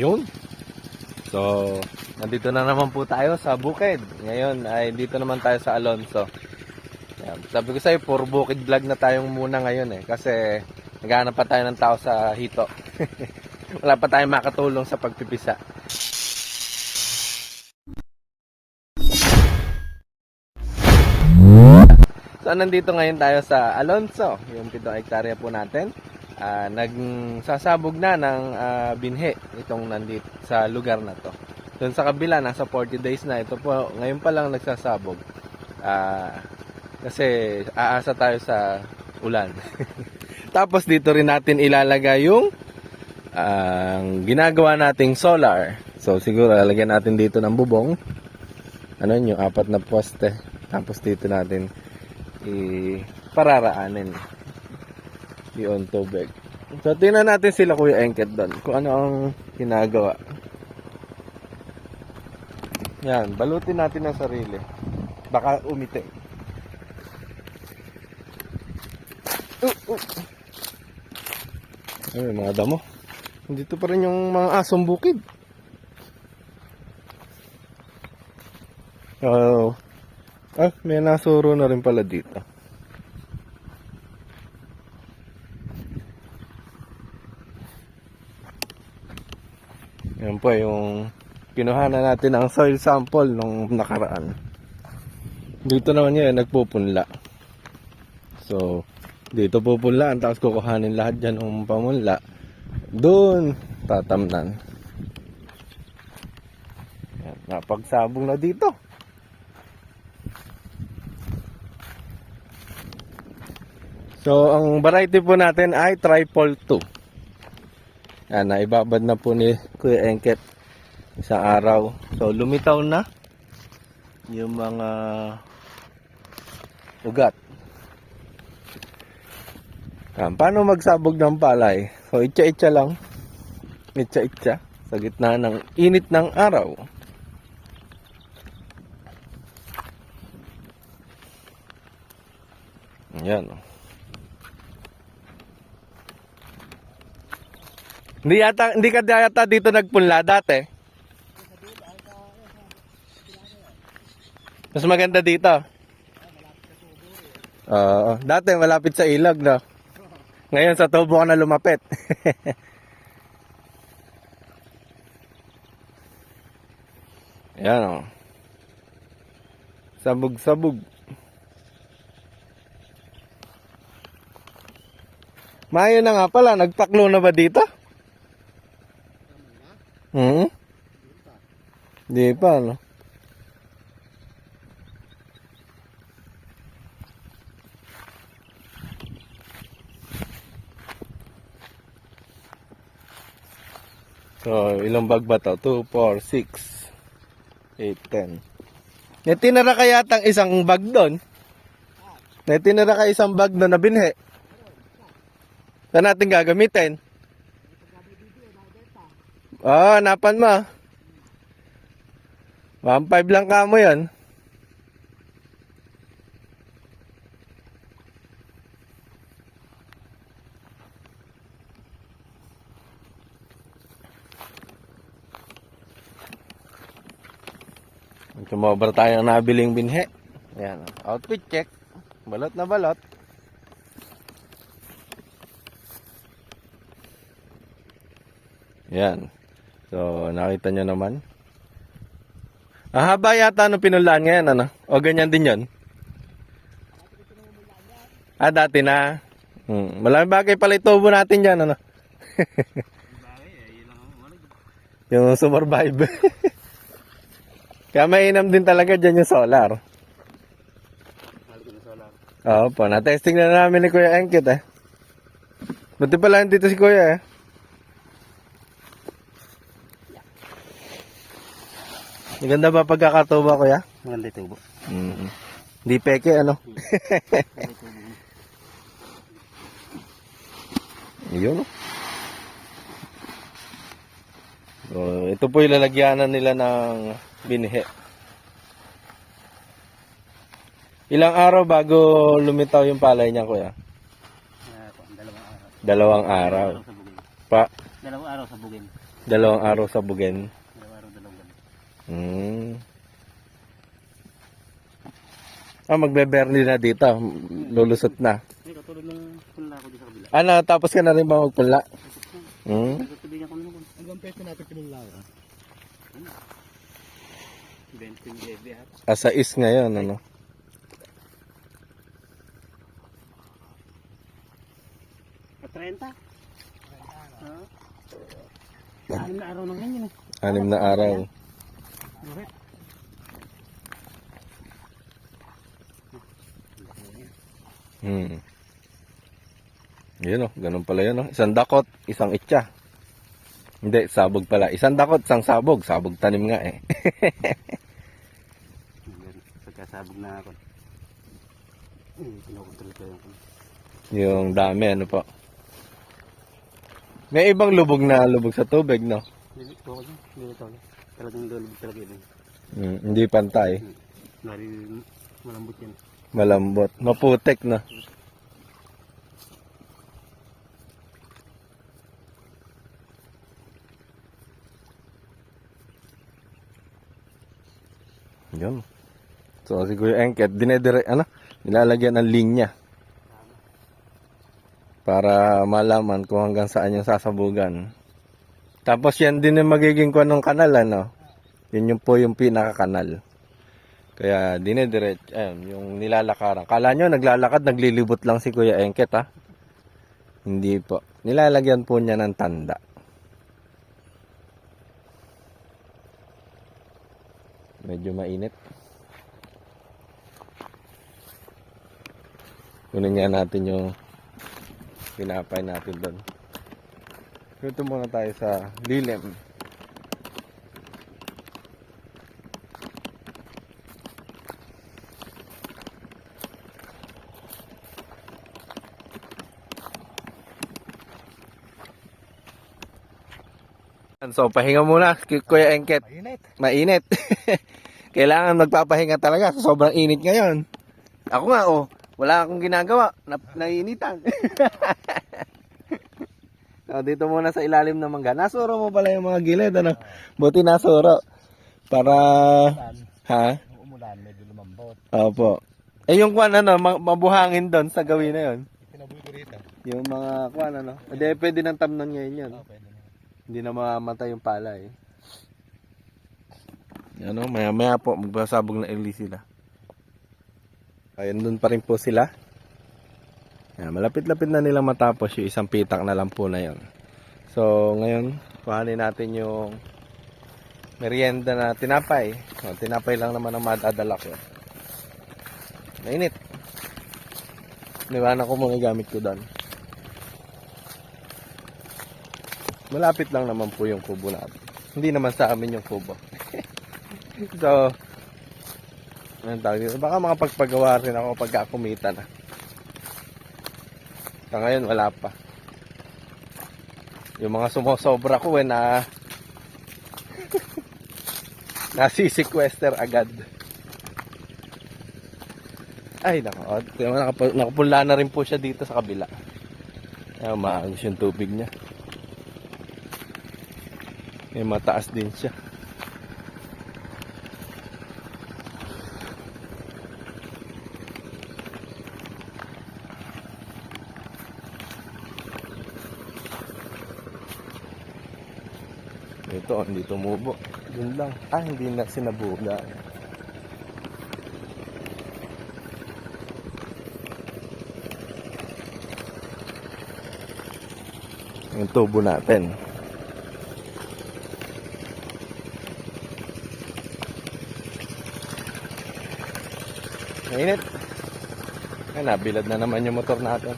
Yun. So, nandito na naman po tayo sa bukid. Ngayon ay dito naman tayo sa Alonso. Yan. Sabi ko sa'yo, puro bukid vlog na tayong muna ngayon eh. Kasi naghahanap pa tayo ng tao sa hito. Wala pa tayong makatulong sa pagpipisa. So, nandito ngayon tayo sa Alonso, yung pitong hektarya po natin. Ah, nagsasabog na ng ah, binhe itong nandito sa lugar na to. Doon sa kabila, nasa 40 days na. Ito po, ngayon pa lang nagsasabog. Ah, kasi aasa tayo sa ulan. Tapos dito rin natin ilalagay yung ang ginagawa nating solar. So siguro lalagyan natin dito ng bubong. Ano yun, yung apat na poste. Tapos dito natin i pararaanin yung tubig. So tingnan natin sila Kuya Engket doon kung ano ang ginagawa. Yan, balutin natin ang sarili. Baka umiti. Uh, uh. Ay, mga damo. Dito pa rin yung mga asong bukid. Oh. Ah, may nasuro na rin pala dito. Yan po yung kinuha na natin ang soil sample nung nakaraan. Dito naman yun, nagpupunla. So, dito pupunlaan, tapos kukuhanin lahat dyan ng pamunla. Doon, tatamnan. Yan, napagsabong na dito. So, ang variety po natin ay Tripol 2. Yan, naibabad na po ni Kuya Engket sa araw. So, lumitaw na yung mga ugat. Yan, paano magsabog ng palay? So, itcha-itcha lang. Itcha-itcha sa gitna ng init ng araw. Yan. Hindi yata, hindi ka yata dito nagpunla dati. Mas maganda dito. Oo, dati malapit sa ilog, no? Ngayon sa tubo ka na lumapit. Yan, oh. Sabog-sabog. Mayo na nga pala, nagpaklo na ba dito? Hmm? Di pa, no? So, ilang bag ba to? 2, 4, 6, 8, 10. May tinira ka yatang isang bag doon. May tinira ka isang bag doon na binhe. Saan natin gagamitin? Oh, napan mo. 1.5 lang ka mo yun. Tumobra tayo ng nabiling binhe. Ayan, outfit check. Balot na balot. Yan. So, nakita nyo naman. Ah, haba yata nung pinulaan ngayon, ano? O ganyan din yon. Ah, dati na. Hmm. Malami bagay pala itubo natin dyan, ano? yung survive. Kaya mainam din talaga dyan yung solar. Oo po, na-testing na namin ni Kuya Enkit eh. Buti pala dito si Kuya eh. Maganda ba pagkakatuba, Kuya? Maganda ito, bo. Mm. Di peke, ano? Yun, no? So, ito po yung lalagyanan nila ng binhe. Ilang araw bago lumitaw yung palay niya, kuya? Dalawang araw. Dalawang araw. Bugin. Pa, Dalawang araw sa bugin. Dalawang araw sa Bugen. Dalawang araw, dalawang gabi. Hmm. Ah, magbe-berni na dito. Lulusot na. Eh, katulad ng punla ko dito sa kabila. Ano, tapos ka na rin ba na. Hmm? Nagtatubigan ko naman. Hanggang peso natin pinula ko. 20 heavy ha. Asa is ngayon, ano? At 30? Ha? Anim na araw na ngayon eh. Anim na araw. Bakit? Hmm. Yun oh, ganun pala yun oh. Isang dakot, isang itcha. Hindi, sabog pala. Isang dakot, isang sabog. Sabog tanim nga eh. Pagkasabog na ako. Hmm, kinukontrol ko yung Yung dami, ano po. May ibang lubog na lubog sa tubig, no? Hindi ko dyan. Hindi ko. Talagang lulog talaga yun. Hmm, hindi pantay. Lari malambot yan. Malambot. Maputek, no? Yun. So, si Kuya Engket, dinedire, ano? Nilalagyan ng linya. Para malaman kung hanggang saan yung sasabugan. Tapos yan din yung magiging kuha ng kanal, ano? Yun yung po yung pinakakanal. Kaya dinediret, ayun, yung nilalakaran. Kala nyo naglalakad, naglilibot lang si Kuya Engket, ha? Hindi po. Nilalagyan po niya ng tanda. Medyo mainit. Kunin nga natin yung pinapay natin doon. Dito muna tayo sa lilim. So, pahinga muna, Kuya Engket. Mainit. Mainit. Kailangan magpapahinga talaga sa sobrang init ngayon. Ako nga, oh, wala akong ginagawa. Na, nainitan. so, dito muna sa ilalim ng mangga. Nasuro mo pala yung mga gilid, ano? Buti nasuro. Para, ha? Umulan, medyo lumambot. Opo. Eh, yung kwan, ano, ma- mabuhangin doon sa gawin na yun. Pinabuy ko rito. Yung mga kwan, ano. Hindi, pwede ng tamnon ngayon yun. Oh, pwede na. Hindi na mamamatay yung pala eh. Ano, maya maya po, magbasabog na early sila. Ayun, dun pa rin po sila. Malapit-lapit na nilang matapos yung isang pitak na lang po na yon. So, ngayon, kuhanin natin yung merienda na tinapay. O, tinapay lang naman ang madadala ko. Mainit. Niwanan ko mga gamit ko doon. Malapit lang naman po yung kubo natin. Hindi naman sa amin yung kubo. so, anong tawag dito? Baka makapagpagawa rin ako pagka kumita na. Sa ngayon, wala pa. Yung mga sumusobra ko eh, na nasi-sequester agad. Ay, nako. Oh, tingnan mo, nakap- nakapula na rin po siya dito sa kabila. Ayan, maagos yung tubig niya. May mataas din siya. Ito, hindi tumubo. Yun lang. Ah, hindi na sinabuga. Yung tubo natin. Mainit. Ay, nabilad na naman yung motor natin.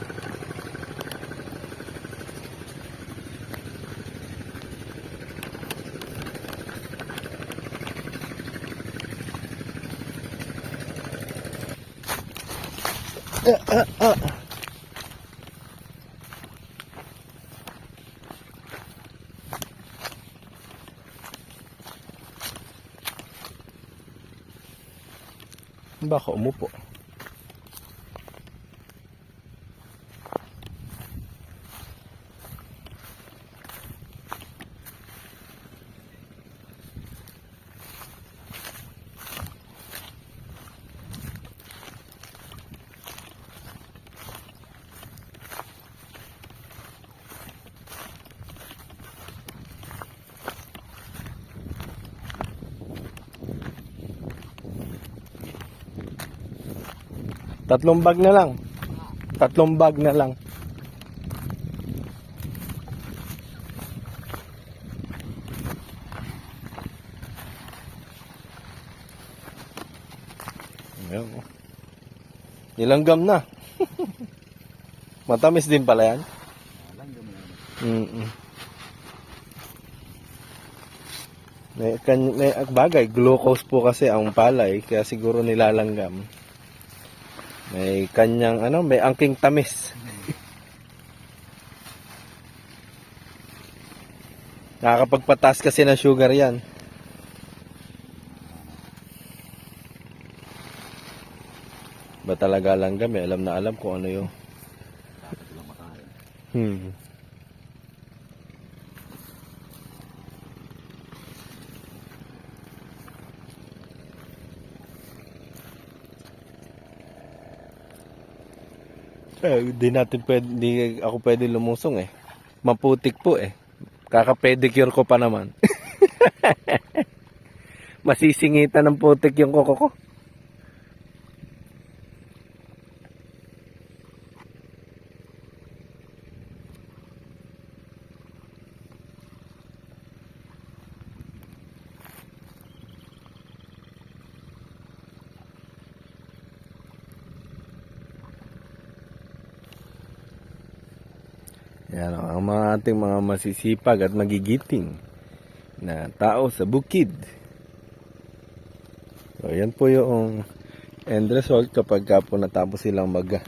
Ah, ah, ah. Baka Tatlong bag na lang. Tatlong bag na lang. Ayan, oh. Nilanggam na. Matamis din pala yan. Na. Mm May, may bagay, glucose po kasi ang palay, kaya siguro nilalanggam. May kanyang, ano, may angking tamis. Nakakapagpatas kasi ng sugar yan. Ba talaga langgam eh, alam na alam kung ano yung... Dapat Hmm. Eh, hindi natin pwede, hindi ako pwede lumusong eh. Maputik po eh. Kaka-pedicure ko pa naman. Masisingitan ng putik yung koko ko. Yan ang mga ating mga masisipag at magigiting na tao sa bukid. So, yan po yung end result kapag ka po natapos silang mag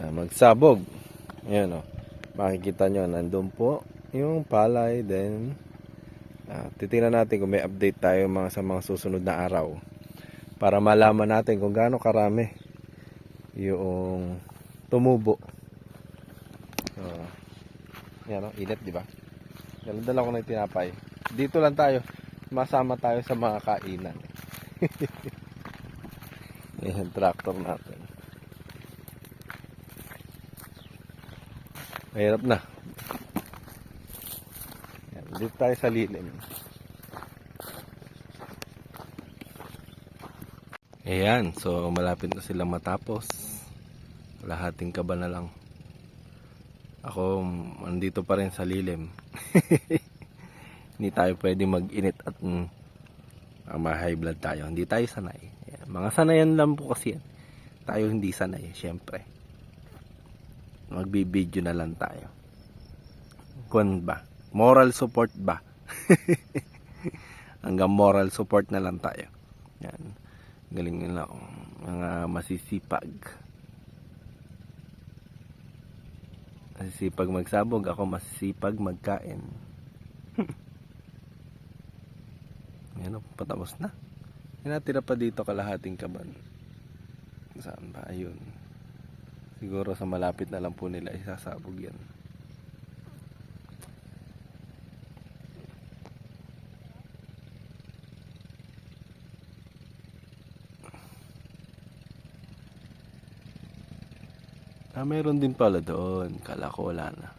ah, magsabog. Ayan o. Makikita nyo, nandun po yung palay. Then, ah, titingnan natin kung may update tayo mga sa mga susunod na araw. Para malaman natin kung gaano karami yung tumubo. Yan o, init, di ba? Dala-dala ko na yung tinapay. Dito lang tayo. Masama tayo sa mga kainan. Ayan, tractor natin. Mahirap na. Yan, dito tayo sa lilim. Ayan, so malapit na sila matapos. Lahating kaba na lang. Ako, andito pa rin sa lilim. Hindi tayo pwede mag-init at mm, ah, ma-high blood tayo. Hindi tayo sanay. Mga sanayan lang po kasi yan. Tayo hindi sanay, syempre. Magbibideo na lang tayo. Kung ba? Moral support ba? Hanggang moral support na lang tayo. Yan. Galing nila. oh. Mga masisipag. Masisipag magsabog, ako masisipag magkain. Yan o, patapos na. Yan natira pa dito kalahating kaban. Saan ba? Ayun. Siguro sa malapit na lang po nila isasabog yan. Ah, meron din pala doon. Kala ko wala na.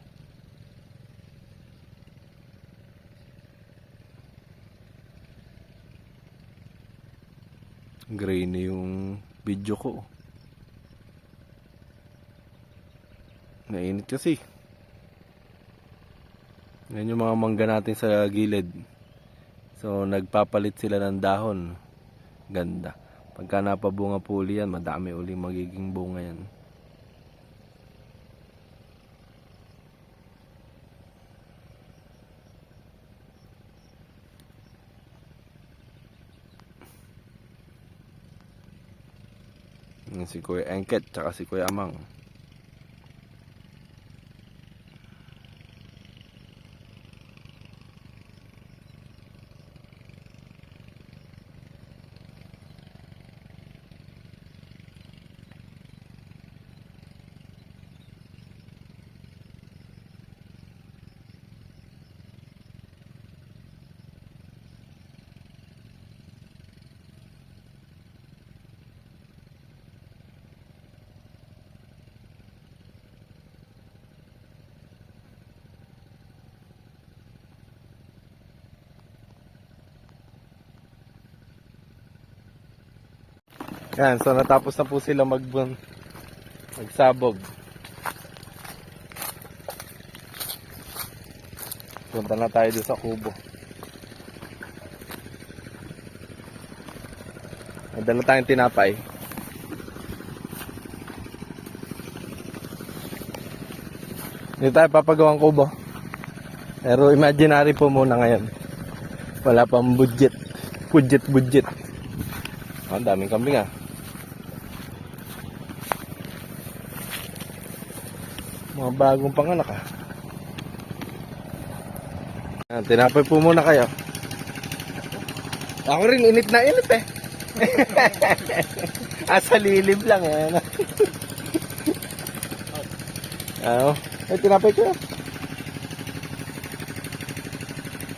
Gray yung video ko. Nainit kasi. Yan yung mga mangga natin sa gilid. So, nagpapalit sila ng dahon. Ganda. Pagka napabunga po uli yan, madami uling magiging bunga yan. Si Kuya Engket, tsaka si Kuya Amang. Yan, so natapos na po sila mag magsabog. Punta na tayo doon sa kubo. May dala tayong tinapay. Hindi tayo papagawang kubo. Pero imaginary po muna ngayon. Wala pang budget. Budget, budget. Ang daming kambing ah. Mga bagong panganak ah. Yan, tinapay po muna kayo. Ako rin, init na init eh. Asa lilim lang eh. ano? Ano? Ay, tinapay ko.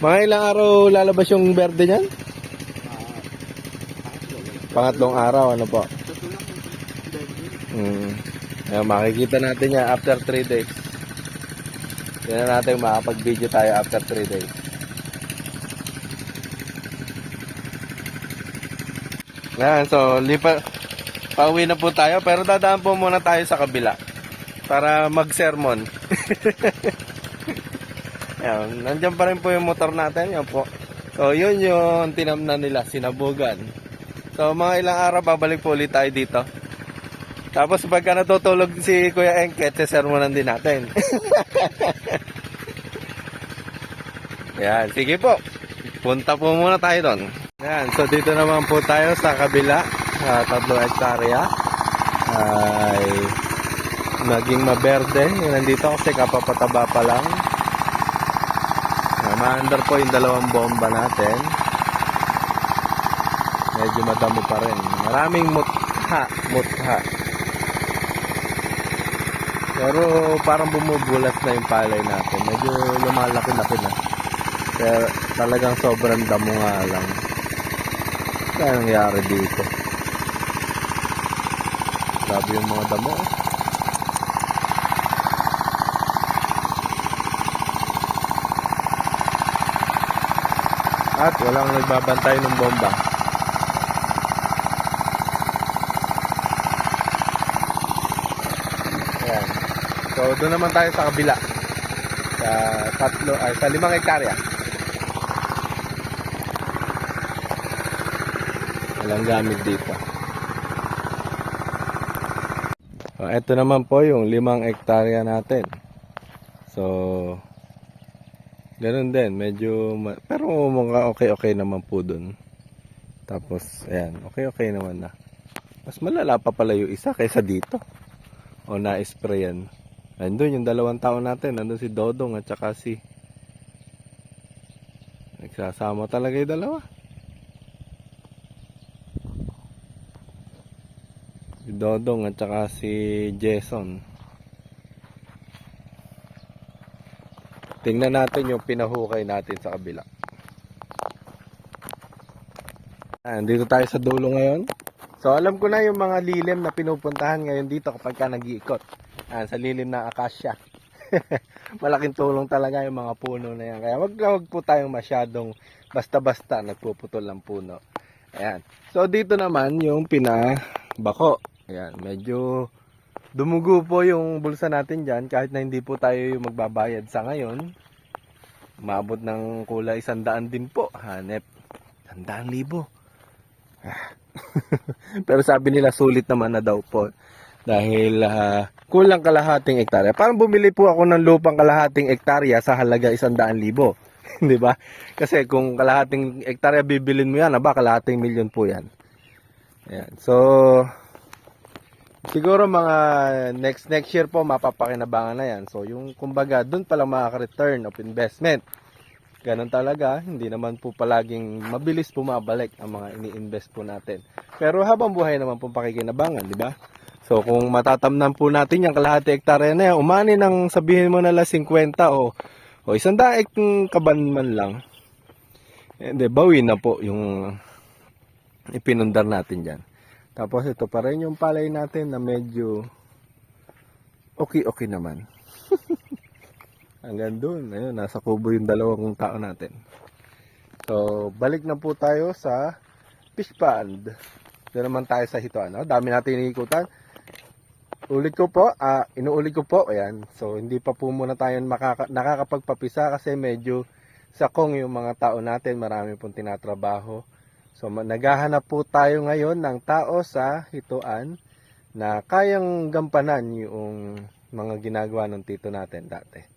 Mga ilang araw lalabas yung berde niyan? Pangatlong araw, ano po? Ayan, makikita natin yan after 3 days. Tingnan natin makapag-video tayo after 3 days. Ayan, so lipa, pauwi na po tayo pero dadaan po muna tayo sa kabila para mag-sermon. Ayan, nandyan pa rin po yung motor natin, yan po. So, yun yung tinamnan nila, sinabugan. So, mga ilang araw, babalik po ulit tayo dito. Tapos, pagka natutulog si Kuya Engket, sermonan din natin. Yan, sige po. Punta po muna tayo doon. Yan, so dito naman po tayo sa kabila, sa tatlong hektarya. Ay, naging maberde. Yung nandito kasi kapapataba pa lang. Uh, maandar po yung dalawang bomba natin. Medyo madamo pa rin. Maraming mutha, mutha. Pero parang bumubulas na yung palay natin. Medyo lumalaki-laki na. Pero talagang sobrang damo nga lang. Kaya nangyari dito. Grabe yung mga damo. oh. At walang nagbabantay ng bomba. Ayan. So, doon naman tayo sa kabila. Sa tatlo, ay, sa limang hektarya. Walang gamit dito. So, ito naman po yung limang hektarya natin. So, ganun din. Medyo, pero mga okay-okay naman po dun. Tapos, ayan, okay-okay naman na. Mas malala pa pala yung isa kaysa dito. O na-sprayan. Nandun yung dalawang tao natin. Nandun si Dodong at saka si... Nagsasama talaga yung dalawa. Si Dodong at saka si Jason. Tingnan natin yung pinahukay natin sa kabila. Ayan, dito tayo sa dulo ngayon. So alam ko na yung mga lilim na pinupuntahan ngayon dito kapag ka nag-iikot. Ayan, sa lilim ng akasya. Malaking tulong talaga yung mga puno na yan. Kaya wag, wag po tayong masyadong basta-basta nagpuputol ng puno. Ayan. So dito naman yung pinabako. Ayan, medyo dumugo po yung bulsa natin dyan kahit na hindi po tayo yung magbabayad sa ngayon. Maabot ng kulay sandaan din po. Hanep. Sandaan libo. Pero sabi nila sulit naman na daw po. Dahil ah, kulang kalahating hektarya. Parang bumili po ako ng lupang kalahating hektarya sa halaga isandaan libo. Di ba? Kasi kung kalahating hektarya bibilin mo yan, aba, kalahating milyon po yan. Ayan. So, siguro mga next next year po mapapakinabangan na yan. So, yung kumbaga, dun pala makaka-return of investment. Ganon talaga, hindi naman po palaging mabilis bumabalik ang mga ini-invest po natin. Pero habang buhay naman po pakikinabangan, di ba? So kung matatamnan po natin yung kalahati hektarya na yan, umani ng sabihin mo na lang 50 o, o isang daek kaban man lang. Hindi, bawi na po yung ipinundar natin dyan. Tapos ito pa rin yung palay natin na medyo okay-okay naman. Hanggang doon, ayun, nasa kubo yung dalawang tao natin. So, balik na po tayo sa fish pond. Doon naman tayo sa hito ano. Dami natin iniikutan. Ulit ko po, ah, inuulit ko po, ayan. So, hindi pa po muna tayo makaka, nakakapagpapisa kasi medyo sakong yung mga tao natin. Marami pong tinatrabaho. So, naghahanap po tayo ngayon ng tao sa hituan na kayang gampanan yung mga ginagawa ng tito natin dati.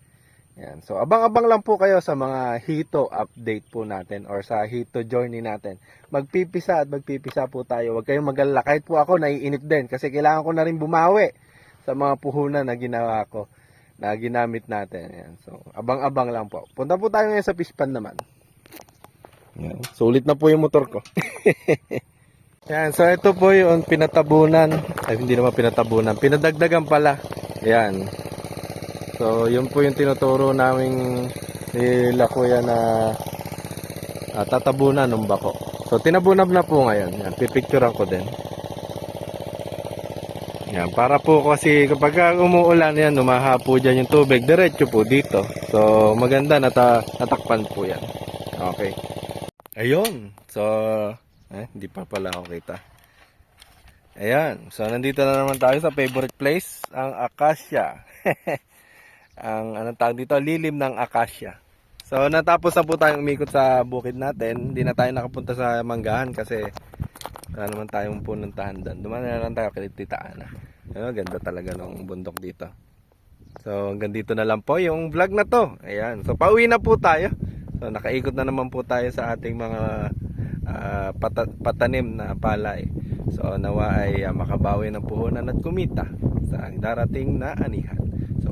Yan. So, abang-abang lang po kayo sa mga hito update po natin or sa hito journey natin. Magpipisa at magpipisa po tayo. Huwag kayong magalala. Kahit po ako, naiinip din kasi kailangan ko na rin bumawi sa mga puhunan na ginawa ko na ginamit natin. Yan. So, abang-abang lang po. Punta po tayo ngayon sa Pispan naman. Yan. Sulit na po yung motor ko. Yan, so ito po yung pinatabunan. Ay, hindi naman pinatabunan. Pinadagdagan pala. Yan. So, yun po yung tinuturo naming nila kuya na ah, tatabunan ng bako. So, tinabunan na po ngayon. Yan, pipicturean ko din. Yan, para po kasi kapag umuulan yan, numaha po dyan yung tubig, diretso po dito. So, maganda nata natakpan po yan. Okay. Ayun. So, eh, hindi pa pala ako kita. Ayan. So, nandito na naman tayo sa favorite place, ang Acacia. ang anong tawag dito, lilim ng Acacia. So, natapos na po tayong umikot sa bukid natin. Hindi na tayo nakapunta sa Manggahan kasi wala naman tayong pununtahan doon. Dumaan na lang tayo kay Tita Ana. Ano, ganda talaga ng bundok dito. So, hanggang dito na lang po yung vlog na to. Ayan. So, pauwi na po tayo. So, nakaikot na naman po tayo sa ating mga ah, pata- patanim na palay. So, nawa ay ah, makabawi ng puhunan at kumita sa darating na anihan.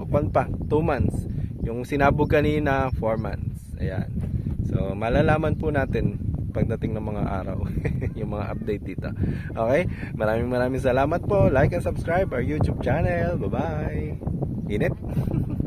Kwan pa, 2 months. Yung sinabog kanina, 4 months. Ayan. So, malalaman po natin pagdating ng mga araw yung mga update dito. Okay? Maraming maraming salamat po. Like and subscribe our YouTube channel. Bye-bye. Init.